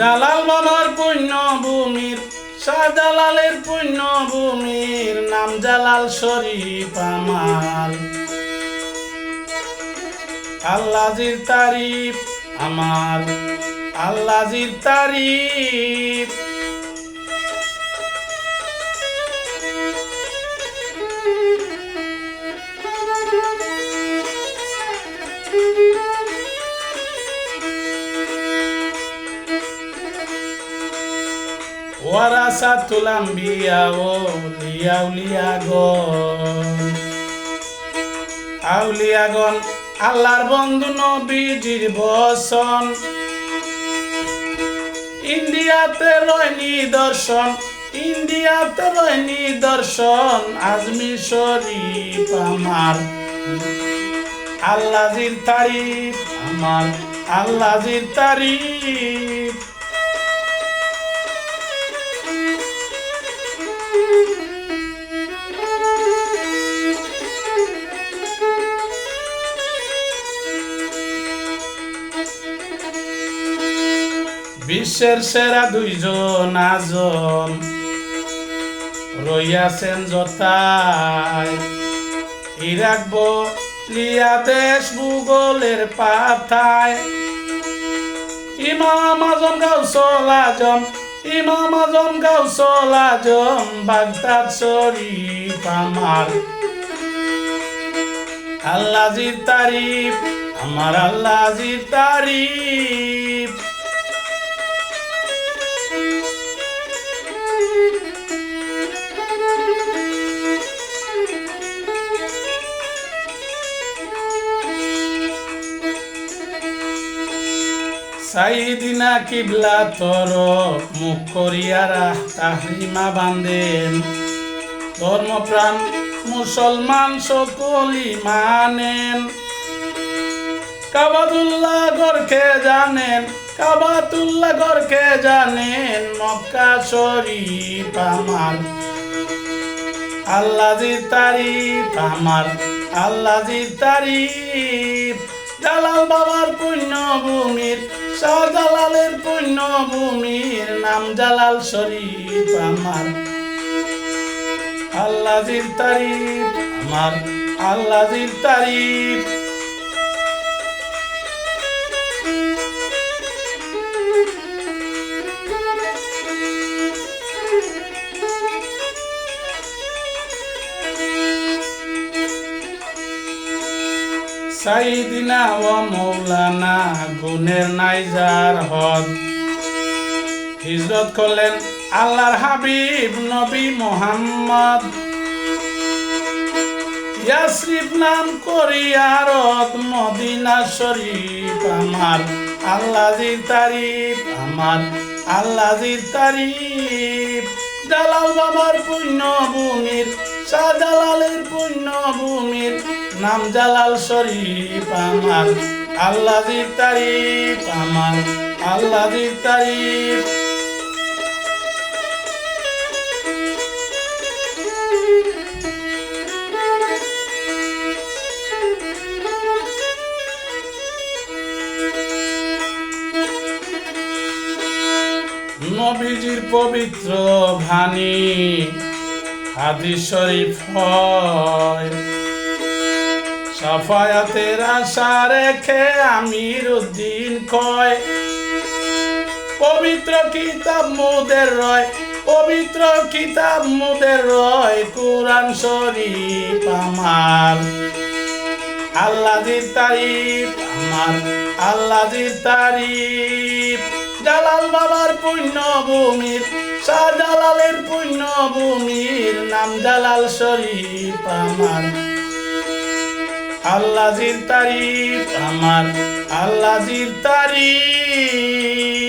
জালাল বাবার পুণ্য ভূমির শাহজালালের পুণ্য ভূমির নাম জালাল শরীফ আমার আল্লাজির তারিফ আমার আল্লাজির তারিফ। ওয়ারাসাতুল আম্বিয়া ও লিয়া উলিয়াগণ আউলিয়াগণ আল্লাহর বন্ধু নবীজির বসন। ইন্ডিয়াতে রয় নিদর্শন, ইন্ডিয়াতে রয় নিদর্শন আজমি শরীফ আমার। আল্লাহজির তারিফ আমার আল্লাহজির তারিফ। বিশ্বের সেরা দুইজন আজম রইয়াছেন যতায় ইরাক লিয়া দেশ ভূগোলের পাথায় ইমাম আজম গাউসল আজম, ইমাম আজম গাউসল আজম, বাগদাদ শরীফ আমার। আল্লাহজির তারিফ, আমার আল্লাহজির তারিফ। সাইদিনা কিবলা তর, মুখ করিয়া করিয়ারা তাহরিমা বান্ধেন ধর্মপ্রাণ মুসলমান সকলি মানেন। কাবাতুল্লাহ গরকে জানেন, কাবাতুল্লাহ গরকে জানেন, মক্কা শরীফ আমার। আল্লাহজির তারিফ আমার আল্লাহজির তারিফ। জালাল বাবার পুণ্য ভূমির শাহজালালের পুণ্য ভূমির নাম জালাল শরীফ আমার। আল্লাহজির তারিফ আমার আল্লাহজির তারিফ। সাইদিনা ও মৌলানা গুণের নাইজার হদ। হিজরত করলেন আল্লাহর হাবিব নবী মোহাম্মদ। ইয়াসরিফ নাম করিয়ারত মদিনা শরীফ আমার আল্লাহজির তারিফ আমার আল্লাহজির তারিফ। জালাল বাবার পুণ্য ভূমির শাহজালালের পুণ্য নাম জালাল শরীফ আমার। আল্লাহজির তারিফ আমার আল্লাহজির তারিফ। নবীজির পবিত্র ভানি হাদিস শরীফ হয়। সাফায়াতের আশা রেখে আমির উদ্দিন কয়। পবিত্র কিতাব মুদের রয়, পবিত্র কিতাব মুদের রয়, কোরআন শরীফ আমার। আল্লাহজির তারিফ আমার আল্লাহজির তারিফ। জালাল বাবার পুণ্য ভূমির শাহজালালের পুণ্য ভূমির নাম জালাল শরীফ আমার। আল্লাহজির তারিফ আমার আল্লাহজির তারিফ।